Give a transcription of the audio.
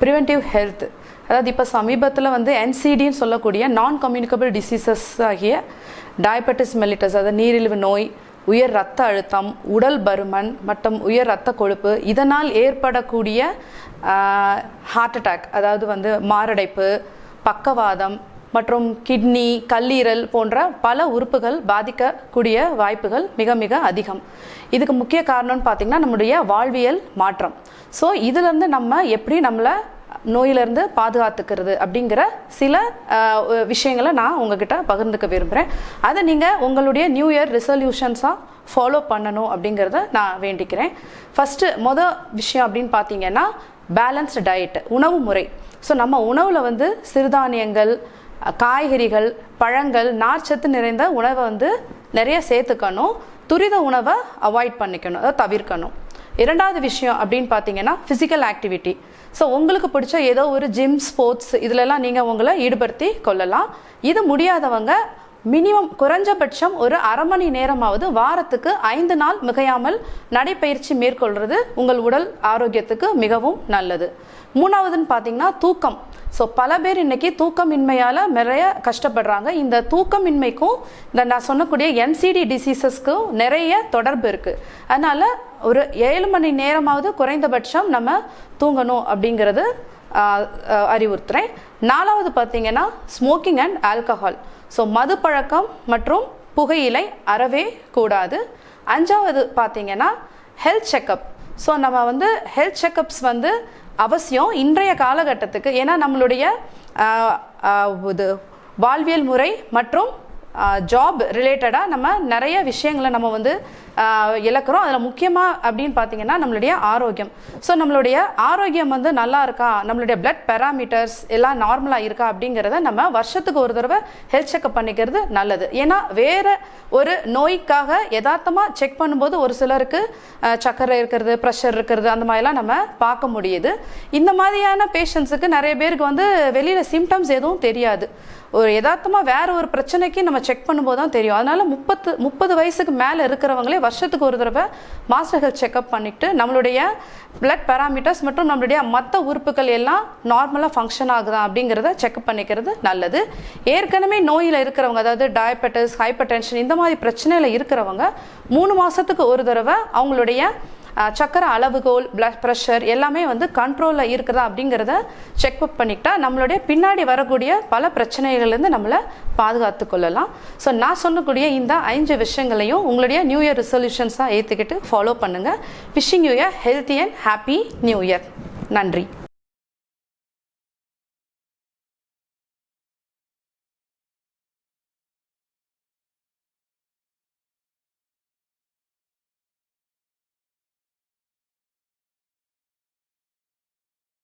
Preventive health அதாவது இப்போ சமீபத்தில் வந்து என்சிடின்னு சொல்லக்கூடிய நான் கம்யூனிகபிள் டிசீசஸ் ஆகிய டயபெட்டிஸ் மெலிட்டஸ் அதாவது நீரிழிவு நோய் உயர் ரத்த அழுத்தம் உடல் பருமன் மற்றும் உயர் ரத்த கொழுப்பு இதனால் ஏற்படக்கூடிய ஹார்ட் அட்டாக் அதாவது வந்து மாரடைப்பு பக்கவாதம் மற்றும் கிட்னி கல்லீரல் போன்ற பல உறுப்புகள் பாதிக்கக்கூடிய வாய்ப்புகள் மிக மிக அதிகம். இதுக்கு முக்கிய காரணம்னு பார்த்திங்கன்னா நம்முடைய வாழ்வியல் மாற்றம். ஸோ இதுலேருந்து நம்ம எப்படி நம்மளை நோயிலிருந்து பாதுகாத்துக்கிறது அப்படிங்கிற சில விஷயங்களை நான் உங்ககிட்ட பகிர்ந்துக்க விரும்புகிறேன் அதை நீங்கள் உங்களுடைய நியூ இயர் ரெசல்யூஷன்ஸாக ஃபாலோ பண்ணணும் அப்படிங்கிறத நான் வேண்டிக்கிறேன். ஃபஸ்ட்டு மொதல் விஷயம் அப்படின்னு பார்த்தீங்கன்னா பேலன்ஸ்டு டயட் உணவு முறை. ஸோ நம்ம உணவில் வந்து சிறுதானியங்கள் காய்கறிகள் பழங்கள் நார்ச்சத்து நிறைந்த உணவை வந்து நிறைய சேர்த்துக்கணும். துரித உணவை அவாய்ட் பண்ணிக்கணும் அதை தவிர்க்கணும். இரண்டாவது விஷயம் அப்படின்னு பார்த்தீங்கன்னா ஃபிசிக்கல் ஆக்டிவிட்டி ஸோ உங்களுக்கு பிடிச்ச ஏதோ ஒரு ஜிம் ஸ்போர்ட்ஸ் இதிலெல்லாம் நீங்கள் உங்களை ஈடுபடுத்தி கொள்ளலாம். இது முடியாதவங்க மினிமம் குறைஞ்சபட்சம் ஒரு அரை மணி நேரமாவது வாரத்துக்கு ஐந்து நாள் மிகையாமல் நடைப்பயிற்சி மேற்கொள்வது உங்கள் உடல் ஆரோக்கியத்துக்கு மிகவும் நல்லது. மூணாவதுன்னு பார்த்தீங்கன்னா தூக்கம். ஸோ பல பேர் இன்னைக்கு தூக்கமின்மையால் நிறைய கஷ்டப்படுறாங்க. இந்த தூக்கமின்மைக்கும் இந்த நான் சொன்னக்கூடிய என்சிடி டிசீசஸ்க்கும் நிறைய தொடர்பு இருக்குது அதனால் ஒரு ஏழு மணி நேரமாவது குறைந்தபட்சம் நம்ம தூங்கணும் அப்படிங்கிறது அறிவுறுத்துகிறேன் அறிவுறுத்துறேன். நாலாவது பார்த்தீங்கன்னா ஸ்மோக்கிங் அண்ட் ஆல்கஹால் ஸோ மது பழக்கம் மற்றும் புகையிலை அறவே கூடாது. அஞ்சாவது பார்த்தீங்கன்னா ஹெல்த் செக்கப் ஸோ நம்ம வந்து ஹெல்த் செக்கப்ஸ் வந்து அவசியம் இன்றைய காலகட்டத்துக்கு. ஏன்னா நம்மளுடைய இது வாழ்வியல் முறை மற்றும் ஜாப் ரிலேட்டடாக நம்ம நிறைய விஷயங்களை நம்ம வந்து இழக்கிறோம். அதில் முக்கியமாக அப்படின்னு பார்த்தீங்கன்னா நம்மளுடைய ஆரோக்கியம். ஸோ நம்மளுடைய ஆரோக்கியம் வந்து நல்லா இருக்கா? நம்மளுடைய பிளட் பேராமீட்டர்ஸ் எல்லாம் நார்மலாக இருக்கா? அப்படிங்கிறத நம்ம வருஷத்துக்கு ஒரு தடவை ஹெல்த் செக்அப் பண்ணிக்கிறது நல்லது. ஏன்னா வேறு ஒரு நோய்க்காக யதார்த்தமாக செக் பண்ணும்போது ஒரு சிலருக்கு சக்கரை இருக்கிறது ப்ரெஷர் இருக்கிறது அந்த மாதிரிலாம் நம்ம பார்க்க முடியுது. இந்த மாதிரியான பேஷண்ட்ஸுக்கு நிறைய பேருக்கு வந்து வெளியில் சிம்டம்ஸ் எதுவும் தெரியாது. ஒரு யதார்த்தமாக வேற ஒரு பிரச்சனைக்கு நம்ம செக் பண்ணும்போது தான் தெரியும். அதனால் முப்பத்து முப்பது வயசுக்கு மேலே இருக்கிறவங்களே வருஷத்துக்கு ஒரு தடவை மாஸ்டர் ஹெல்த் செக்அப் பண்ணிவிட்டு நம்மளுடைய பிளட் பேராமீட்டர்ஸ் மற்றும் நம்மளுடைய மற்ற உறுப்புகள் எல்லாம் நார்மலாக ஃபங்க்ஷன் ஆகுதா அப்படிங்கிறத செக்அப் பண்ணிக்கிறது நல்லது. ஏற்கனவே நோயில் இருக்கிறவங்க அதாவது டயபெட்டிஸ் ஹைப்பர் டென்ஷன் இந்த மாதிரி பிரச்சனையில் இருக்கிறவங்க மூணு மாதத்துக்கு ஒரு தடவை அவங்களுடைய சக்கரை அளவுகோல் பிளட் ப்ரெஷர் எல்லாமே வந்து கண்ட்ரோலில் இருக்குதா அப்படிங்கிறத செக் பண்ணிக்கிட்டா நம்மளுடைய பின்னாடி வரக்கூடிய பல பிரச்சனைகள்லேருந்து நம்மளை பாதுகாத்து கொள்ளலாம். ஸோ நான் சொல்லக்கூடிய இந்த ஐந்து விஷயங்களையும் உங்களுடைய நியூ இயர் ரிசல்யூஷன்ஸாக ஏற்றுக்கிட்டு ஃபாலோ பண்ணுங்கள் wishing you year healthy and happy new year நன்றி.